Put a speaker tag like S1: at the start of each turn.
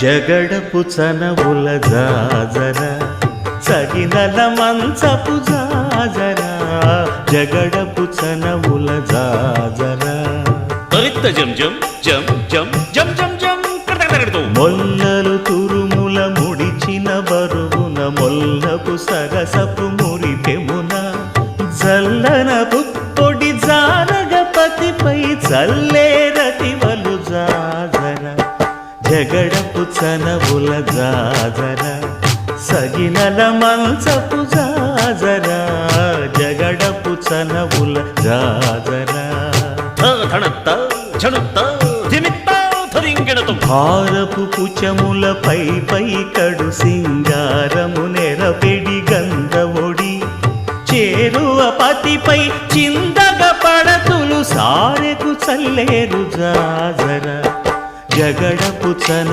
S1: జగడపు చనవుల జాజర సగినల మంచపు జాజర జగడపు చనవుల జాజర
S2: తరిత్త జం జం జం జం జం జం జం.
S1: మొల్లలు తురుముల ముడిచిన బరువున మొల్లపు సరసపు మురిపెమున జల్లన పుప్పొడి జానగపతిపై చల్లేరతివలు జాజర జగడపు చనవుల జాజర సగినల మంచపు జాజర జగడపు చనవుల జాజర. భారపు పుచముల పై పై కడు సింగారము నెరపెడి గంధవొడి చేరువ పతిపై చిందగ పడతులు సారెకు చల్లేరు జాజర జగడపు చన